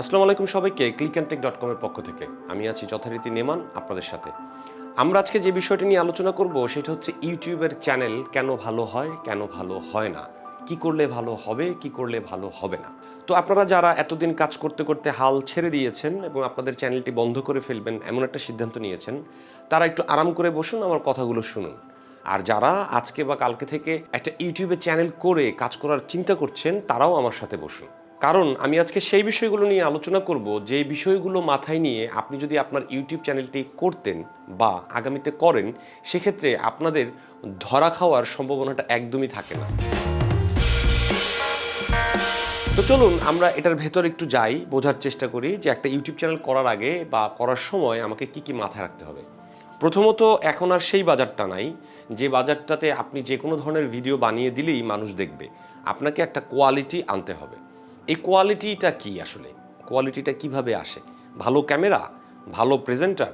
আসসালামু আলাইকুম সবাইকে ক্লিক অ্যান্ড টেক ডট কমের পক্ষ থেকে। আমি আছি যথারীতি নেমান, আপনাদের সাথে। আমরা আজকে যে বিষয়টি নিয়ে আলোচনা করব, সেটা হচ্ছে ইউটিউবের চ্যানেল কেন ভালো হয়, কেন ভালো হয় না? কি করলে ভালো হবে, কি করলে ভালো হবে না? তো আপনারা যারা এতদিন কাজ করতে করতে হাল ছেড়ে দিয়েছেন এবং আপনাদের চ্যানেলটি বন্ধ করে ফেলবেন এমন একটা সিদ্ধান্ত নিয়েছেন, তারা একটু আরাম করে বসুন, আমার কথাগুলো শুনুন। আর যারা আজকে বা কালকে থেকে একটা ইউটিউবে চ্যানেল করে কাজ করার চিন্তা করছেন, তারাও আমার সাথে বসুন। কারণ আমি আজকে সেই বিষয়গুলো নিয়ে আলোচনা করব, যে বিষয়গুলো মাথায় নিয়ে আপনি যদি আপনার ইউটিউব চ্যানেলটি করতেন বা আগামীতে করেন, সেক্ষেত্রে আপনাদের ধরা খাওয়ার সম্ভাবনাটা একদমই থাকে না। তো চলুন আমরা এটার ভেতর একটু যাই, বোঝার চেষ্টা করি যে একটা ইউটিউব চ্যানেল করার আগে বা করার সময় আমাকে কি কি মাথায় রাখতে হবে। প্রথমত, এখন আর সেই বাজারটা নাই, যে বাজারটাতে আপনি যে কোনো ধরনের ভিডিও বানিয়ে দিলেই মানুষ দেখবে। আপনাকে একটা কোয়ালিটি আনতে হবে। এই কোয়ালিটিটা কি আসলে? কোয়ালিটিটা কীভাবে আসে? ভালো ক্যামেরা? ভালো প্রেজেন্টার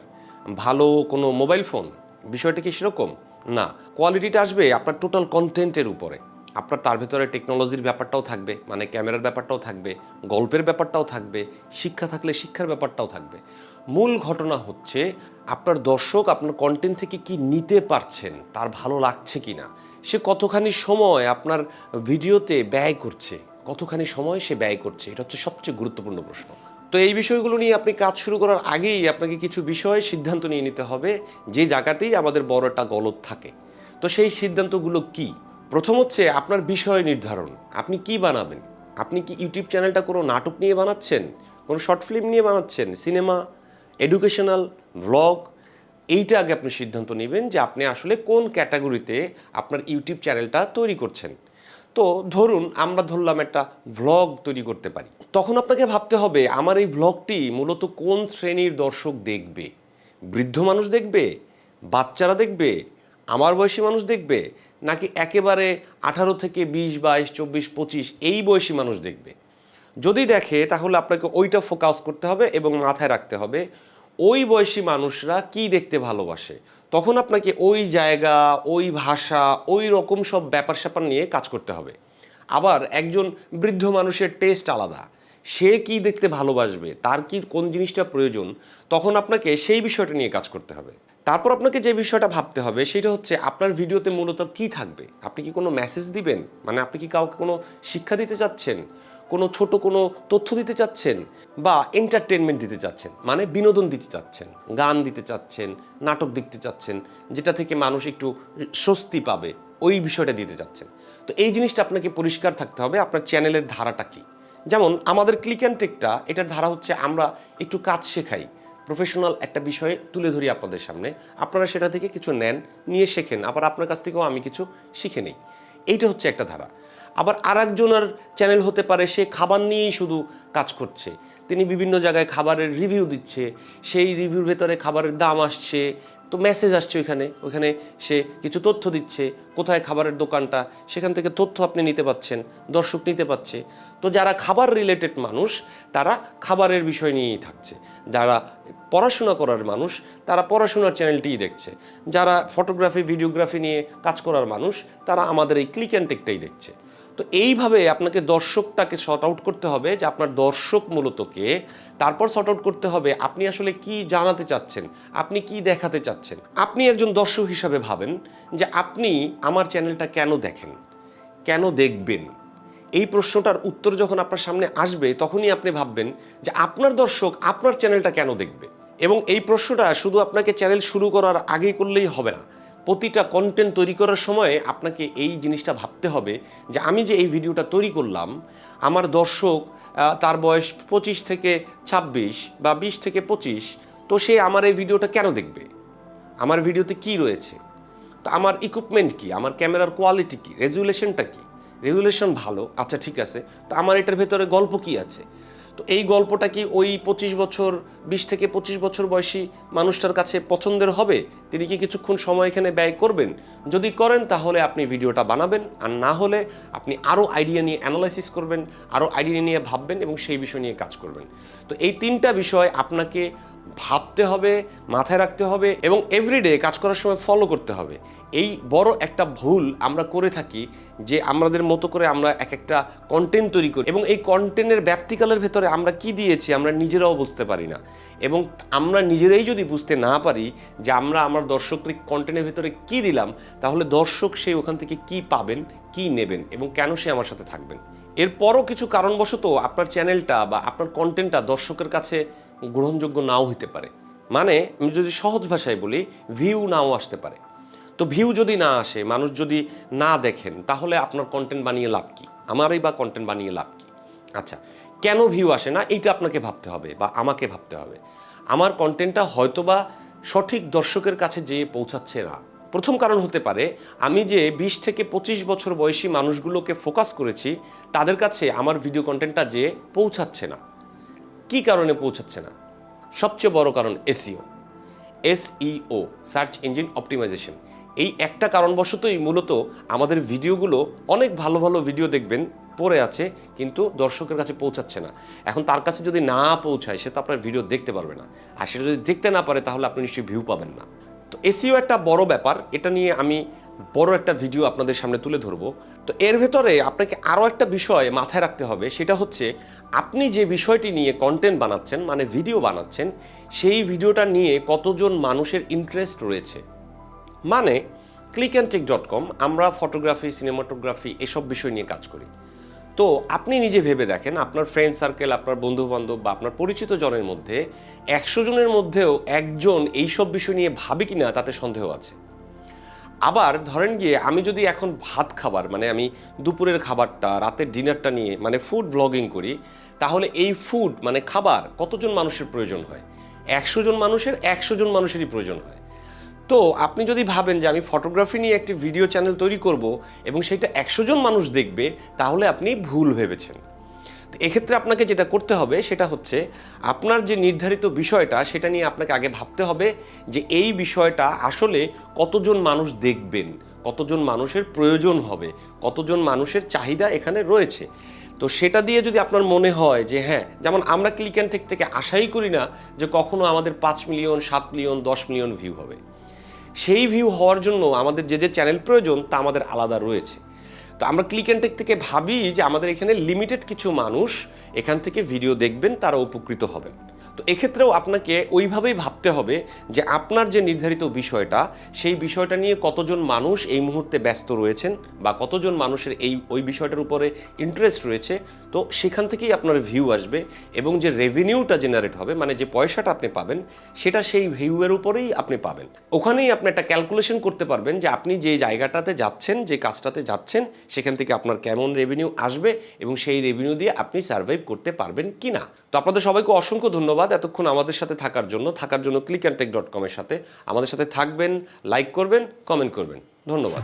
ভালো কোনো মোবাইল ফোন বিষয়টা কি সেরকম? না। কোয়ালিটিটা আসবে আপনার টোটাল কন্টেন্টের উপরে। আপনার তার ভেতরে টেকনোলজির ব্যাপারটাও থাকবে মানে ক্যামেরার ব্যাপারটাও থাকবে, গল্পের ব্যাপারটাও থাকবে, শিক্ষা থাকলে শিক্ষার ব্যাপারটাও থাকবে। মূল ঘটনা হচ্ছে আপনার দর্শক আপনার কন্টেন্ট থেকে কি নিতে পারছেন, তার ভালো লাগছে কি না সে কতখানি সময় আপনার ভিডিওতে ব্যয় করছে? কতখানি সময় সে ব্যয় করছে, এটা হচ্ছে সবচেয়ে গুরুত্বপূর্ণ প্রশ্ন। তো এই বিষয়গুলো নিয়ে আপনি কাজ শুরু করার আগেই আপনাকে কিছু বিষয়ে, সিদ্ধান্ত নিয়ে নিতে হবে যে জায়গাতেই আমাদের বড় একটা গলত থাকে। তো সেই সিদ্ধান্তগুলো কি? প্রথম হচ্ছে আপনার বিষয় নির্ধারণ। আপনি কি বানাবেন? আপনি কি ইউটিউব চ্যানেলটা কোনো নাটক নিয়ে বানাচ্ছেন? কোনো শর্ট ফিল্ম নিয়ে বানাচ্ছেন? সিনেমা? এডুকেশনাল? ভ্লগ এইটা আগে আপনি সিদ্ধান্ত নেবেন যে আপনি আসলে কোন ক্যাটাগরিতে আপনার ইউটিউব চ্যানেলটা তৈরি করছেন। তো ধরুন আমরা ধরলাম একটা ভ্লগ তৈরি করতে পারি। তখন আপনাকে ভাবতে হবে, আমার এই ভ্লগটি মূলত কোন শ্রেণির দর্শক দেখবে? বৃদ্ধ মানুষ দেখবে? বাচ্চারা দেখবে? আমার বয়সী মানুষ দেখবে? নাকি একেবারে আঠারো থেকে বিশ, বাইশ, চব্বিশ, পঁচিশ এই বয়সী মানুষ দেখবে? যদি দেখে, তাহলে আপনাকে ওইটা ফোকাস করতে হবে এবং মাথায় রাখতে হবে ওই বয়সী মানুষরা কি দেখতে ভালোবাসে? তখন আপনাকে ওই জায়গা, ওই ভাষা, ওই রকম সব ব্যাপার স্যাপার নিয়ে কাজ করতে হবে। আবার একজন বৃদ্ধ মানুষের টেস্ট আলাদা। সে কি দেখতে ভালোবাসবে? তার কি কোন জিনিসটা প্রয়োজন? তখন আপনাকে সেই বিষয়টা নিয়ে কাজ করতে হবে। তারপর আপনাকে যে বিষয়টা ভাবতে হবে, সেটা হচ্ছে আপনার ভিডিওতে মূলত কি থাকবে? আপনি কি কোনো মেসেজ দিবেন? মানে আপনি কি কাউকে কোনো শিক্ষা দিতে চাচ্ছেন? কোনো ছোট কোনো তথ্য দিতে চাচ্ছেন বা এন্টারটেনমেন্ট দিতে চাচ্ছেন মানে বিনোদন দিতে চাচ্ছেন, গান দিতে চাচ্ছেন, নাটক দেখতে চাচ্ছেন, যেটা থেকে মানুষ একটু স্বস্তি পাবে, ওই বিষয়টা দিতে চাচ্ছেন। তো এই জিনিসটা আপনাকে পরিষ্কার থাকতে হবে, আপনার চ্যানেলের ধারাটা কী? যেমন আমাদের ক্লিক অ্যান্ড টেকটা এটার ধারা হচ্ছে আমরা একটু কাজ শেখাই প্রফেশনাল একটা বিষয়ে তুলে ধরি আপনাদের সামনে, আপনারা সেটা থেকে কিছু নেন, নিয়ে শেখেন, আবার আপনার কাছ থেকেও আমি কিছু শিখে নেই। এইটা হচ্ছে একটা ধারা। আবার আর একজনের চ্যানেল হতে পারে, সে খাবার নিয়েই শুধু কাজ করছে। তিনি বিভিন্ন জায়গায় খাবারের রিভিউ দিচ্ছে, সেই রিভিউর ভেতরে খাবারের দাম আসছে, তো মেসেজ আসছে ওইখানে ওইখানে সে কিছু তথ্য দিচ্ছে, কোথায় খাবারের দোকানটা, সেখান থেকে তথ্য আপনি নিতে পাচ্ছেন, দর্শক নিতে পাচ্ছে। তো যারা খাবার রিলেটেড মানুষ, তারা খাবারের বিষয় নিয়েই থাকছে। যারা পড়াশোনা করার মানুষ, তারা পড়াশোনার চ্যানেলটিই দেখছে। যারা ফটোগ্রাফি ভিডিওগ্রাফি নিয়ে কাজ করার মানুষ, তারা আমাদের এই ক্লিক অ্যান্ড টেকটাই দেখছে। তো এইভাবে আপনাকে দর্শকটাকে শর্ট আউট করতে হবে যে আপনার দর্শক মূলত কে তারপর শর্ট আউট করতে হবে আপনি আসলে কি জানাতে চাচ্ছেন, আপনি কি দেখাতে চাচ্ছেন। আপনি একজন দর্শক হিসাবে ভাবেন যে আপনি আমার চ্যানেলটা কেন দেখেন, কেন দেখবেন? এই প্রশ্নটার উত্তর যখন আপনার সামনে আসবে, তখনই আপনি ভাববেন যে আপনার দর্শক আপনার চ্যানেলটা কেন দেখবে? এবং এই প্রশ্নটা শুধু আপনাকে চ্যানেল শুরু করার আগেই করলেই হবে না। প্রতিটা কন্টেন্ট তৈরি করার সময় আপনাকে এই জিনিসটা ভাবতে হবে যে আমি যে এই ভিডিওটা তৈরি করলাম, আমার দর্শক তার বয়স পঁচিশ থেকে ছাব্বিশ বা বিশ থেকে পঁচিশ, তো সে আমার এই ভিডিওটা কেন দেখবে? আমার ভিডিওতে কি রয়েছে? তো আমার ইকুইপমেন্ট কি? আমার ক্যামেরার কোয়ালিটি কি? রেজুলেশনটা কি? রেজুলেশন ভালো? আচ্ছা ঠিক আছে। তো আমার এটার ভেতরে গল্প কি আছে? তো এই গল্পটা কি ওই পঁচিশ বছর, বিশ থেকে পঁচিশ বছর বয়সী মানুষটার কাছে পছন্দের হবে? তিনি কি কিছুক্ষণ সময় এখানে ব্যয় করবেন? যদি করেন, তাহলে আপনি ভিডিওটা বানাবেন। আর না হলে আপনি আরও আইডিয়া নিয়ে অ্যানালাইসিস করবেন, আরও আইডিয়া নিয়ে ভাববেন এবং সেই বিষয় নিয়ে কাজ করবেন। তো এই তিনটা বিষয় আপনাকে ভাবতে হবে, মাথায় রাখতে হবে এবং এভরিডে কাজ করার সময় ফলো করতে হবে। এই বড় একটা ভুল আমরা করে থাকি যে আমাদের মতো করে আমরা এক একটা কন্টেন্ট তৈরি করি এবং এই কন্টেন্টের ব্যাপ্তিকালের ভেতরে আমরা কি দিয়েছি আমরা নিজেরাও বুঝতে পারি না। এবং আমরা নিজেরাই যদি বুঝতে না পারি যে আমরা আমার দর্শকদের কন্টেন্টের ভেতরে কি দিলাম, তাহলে দর্শক সে ওখান থেকে কি পাবেন, কি নেবেন এবং কেন সে আমার সাথে থাকবেন। এরপরও কিছু কারণবশত আপনার চ্যানেলটা বা আপনার কন্টেন্টটা দর্শকের কাছে গ্রহণযোগ্য নাও হতে পারে। মানে আমি যদি সহজ ভাষায় বলি ভিউ নাও আসতে পারে। তো ভিউ যদি না আসে, মানুষ যদি না দেখেন, তাহলে আপনার কন্টেন্ট বানিয়ে লাভ কি? আমারই বা কন্টেন্ট বানিয়ে লাভ কি? আচ্ছা কেন ভিউ আসে না? এইটা আপনাকে ভাবতে হবে বা আমাকে ভাবতে হবে। আমার কন্টেন্টটা হয়তোবা সঠিক দর্শকের কাছে যেয়ে পৌঁছাচ্ছে না। প্রথম কারণ হতে পারে, আমি যে বিশ থেকে পঁচিশ বছর বয়সী মানুষগুলোকে ফোকাস করেছি, তাদের কাছে আমার ভিডিও কন্টেন্টটা যে পৌঁছাচ্ছে না। কি কারণে পৌঁছাচ্ছে না? সবচেয়ে বড় কারণ এসিও এসইও, সার্চ ইঞ্জিন অপটিমাইজেশন। এই একটা কারণবশতই মূলত আমাদের ভিডিওগুলো অনেক ভালো ভালো ভিডিও দেখবেন, পড়ে আছে, কিন্তু দর্শকের কাছে পৌঁছাচ্ছে না। এখন তার কাছে যদি না পৌঁছায়, সে তো আপনার ভিডিও দেখতে পারবে না। আর সেটা যদি দেখতে না পারে, তাহলে আপনি নিশ্চয়ই ভিউ পাবেন না। তো এসিও একটা বড় ব্যাপার, এটা নিয়ে আমি বড় একটা ভিডিও আপনাদের সামনে তুলে ধরবো। তো এর ভেতরে আপনাকে আরও একটা বিষয় মাথায় রাখতে হবে, সেটা হচ্ছে আপনি যে বিষয়টি নিয়ে কন্টেন্ট বানাচ্ছেন মানে ভিডিও বানাচ্ছেন, সেই ভিডিওটা নিয়ে কতজন মানুষের ইন্টারেস্ট রয়েছে? মানে click and tech dot com আমরা ফটোগ্রাফি সিনেমাটোগ্রাফি এসব বিষয় নিয়ে কাজ করি। তো আপনি নিজে ভেবে দেখেন, আপনার ফ্রেন্ড সার্কেল আপনার বন্ধু বান্ধব বা আপনার পরিচিত জনের মধ্যে একশো জনের মধ্যেও একজন এইসব বিষয় নিয়ে ভাবে কি না তাতে সন্দেহ আছে। আবার ধরেন গিয়ে আমি যদি এখন ভাত খাবার মানে আমি দুপুরের খাবারটা, রাতের ডিনারটা নিয়ে মানে ফুড ব্লগিং করি, তাহলে এই ফুড মানে খাবার কতজন মানুষের প্রয়োজন হয়? একশো জন মানুষের একশো জন মানুষেরই প্রয়োজন হয়। তো আপনি যদি ভাবেন যে আমি ফটোগ্রাফি নিয়ে একটি ভিডিও চ্যানেল তৈরি করব এবং সেটা একশো জন মানুষ দেখবে, তাহলে আপনি ভুল ভেবেছেন। তো এক্ষেত্রে আপনাকে যেটা করতে হবে, সেটা হচ্ছে আপনার যে নির্ধারিত বিষয়টা, সেটা নিয়ে আপনাকে আগে ভাবতে হবে যে এই বিষয়টা আসলে কতজন মানুষ দেখবেন, কতজন মানুষের প্রয়োজন হবে, কতজন মানুষের চাহিদা এখানে রয়েছে। তো সেটা দিয়ে যদি আপনার মনে হয় যে হ্যাঁ যেমন আমরা ক্লিক অ্যান্ড টেক থেকে আশাই করি না যে কখনো আমাদের পাঁচ মিলিয়ন, সাত মিলিয়ন, দশ মিলিয়ন ভিউ হবে। সেই ভিউ হওয়ার জন্য আমাদের যে যে চ্যানেল প্রয়োজন তা আমাদের আলাদা রয়েছে। তো আমরা ক্লিক অ্যান্ড টেক থেকে ভাবি যে আমাদের এখানে লিমিটেড কিছু মানুষ এখান থেকে ভিডিও দেখবেন, তারা উপকৃত হবেন। তো এক্ষেত্রেও আপনাকে ওইভাবেই ভাবতে হবে যে আপনার যে নির্ধারিত বিষয়টা, সেই বিষয়টা নিয়ে কতজন মানুষ এই মুহূর্তে ব্যস্ত রয়েছেন বা কতজন মানুষের এই, ওই বিষয়টার উপরে ইন্টারেস্ট রয়েছে, তো সেখান থেকেই আপনার ভিউ আসবে এবং যে রেভিনিউটা জেনারেট হবে মানে যে পয়সাটা আপনি পাবেন, সেটা সেই ভিউয়ের উপরেই আপনি পাবেন। ওখানেই আপনি একটা ক্যালকুলেশন করতে পারবেন যে আপনি যে জায়গাটাতে যাচ্ছেন, যে কাজটাতে যাচ্ছেন, সেখান থেকে আপনার কেমন রেভিনিউ আসবে এবং সেই রেভিনিউ দিয়ে আপনি সার্ভাইভ করতে পারবেন কি না তো আপনাদের সবাইকে অসংখ্য ধন্যবাদ এতক্ষণ আমাদের সাথে থাকার জন্য। থাকার জন্য ক্লিক অ্যান্ড টেক ডট কমের সাথে আমাদের সাথে থাকবেন লাইক করবেন কমেন্ট করবেন। ধন্যবাদ।